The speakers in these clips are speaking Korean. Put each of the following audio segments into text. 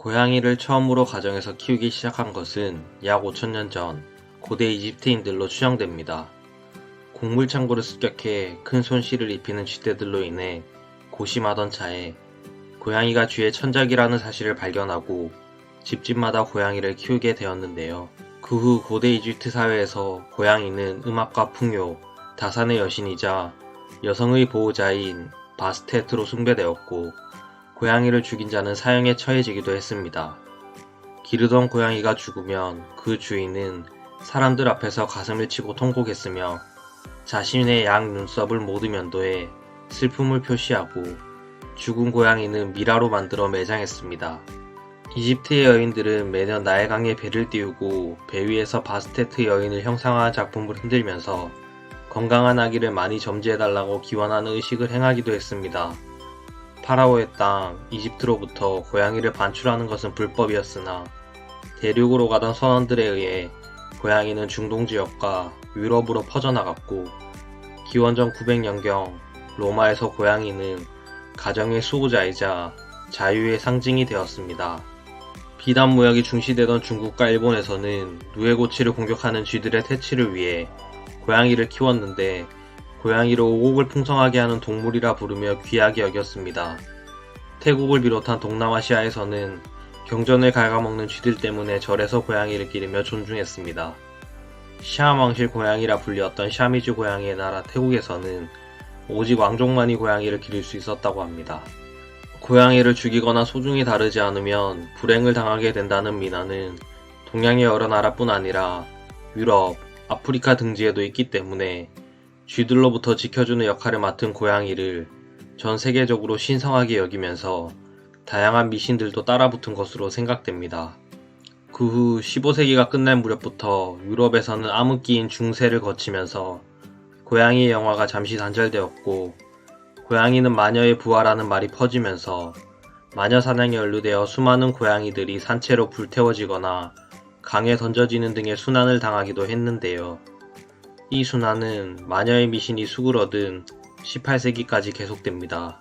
고양이를 처음으로 가정에서 키우기 시작한 것은 약 5천년 전 고대 이집트인들로 추정됩니다. 곡물 창고를 습격해 큰 손실을 입히는 쥐떼들로 인해 고심하던 차에 고양이가 쥐의 천적이라는 사실을 발견하고 집집마다 고양이를 키우게 되었는데요. 그 후 고대 이집트 사회에서 고양이는 음악과 풍요, 다산의 여신이자 여성의 보호자인 바스테트로 숭배되었고 고양이를 죽인 자는 사형에 처해지기도 했습니다. 기르던 고양이가 죽으면 그 주인은 사람들 앞에서 가슴을 치고 통곡했으며 자신의 양 눈썹을 모두 면도해 슬픔을 표시하고 죽은 고양이는 미라로 만들어 매장했습니다. 이집트의 여인들은 매년 나일강에 배를 띄우고 배 위에서 바스테트 여인을 형상화한 작품을 흔들면서 건강한 아기를 많이 점지해달라고 기원하는 의식을 행하기도 했습니다. 파라오의 땅 이집트로부터 고양이를 반출하는 것은 불법이었으나 대륙으로 가던 선원들에 의해 고양이는 중동 지역과 유럽으로 퍼져나갔고 기원전 900년경 로마에서 고양이는 가정의 수호자이자 자유의 상징이 되었습니다. 비단 무역이 중시되던 중국과 일본에서는 누에고치를 공격하는 쥐들의 퇴치를 위해 고양이를 키웠는데 고양이를 오곡을 풍성하게 하는 동물이라 부르며 귀하게 여겼습니다. 태국을 비롯한 동남아시아에서는 경전을 갉아먹는 쥐들 때문에 절에서 고양이를 기르며 존중했습니다. 시암 왕실 고양이라 불렸던 샤미즈 고양이의 나라 태국에서는 오직 왕족만이 고양이를 기를 수 있었다고 합니다. 고양이를 죽이거나 소중히 다루지 않으면 불행을 당하게 된다는 민화는 동양의 여러 나라뿐 아니라 유럽, 아프리카 등지에도 있기 때문에 쥐들로부터 지켜주는 역할을 맡은 고양이를 전 세계적으로 신성하게 여기면서 다양한 미신들도 따라붙은 것으로 생각됩니다. 그 후 15세기가 끝날 무렵부터 유럽에서는 암흑기인 중세를 거치면서 고양이의 영화가 잠시 단절되었고 고양이는 마녀의 부하라는 말이 퍼지면서 마녀 사냥에 연루되어 수많은 고양이들이 산채로 불태워지거나 강에 던져지는 등의 순환을 당하기도 했는데요. 이 순환은 마녀의 미신이 수그러든 18세기까지 계속됩니다.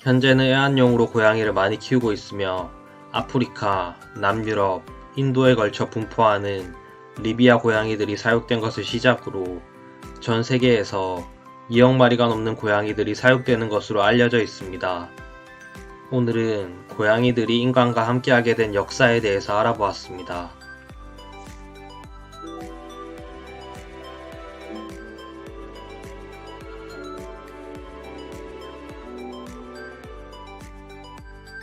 현재는 애완용으로 고양이를 많이 키우고 있으며 아프리카, 남유럽, 인도에 걸쳐 분포하는 리비아 고양이들이 사육된 것을 시작으로 전 세계에서 2억 마리가 넘는 고양이들이 사육되는 것으로 알려져 있습니다. 오늘은 고양이들이 인간과 함께하게 된 역사에 대해서 알아보았습니다.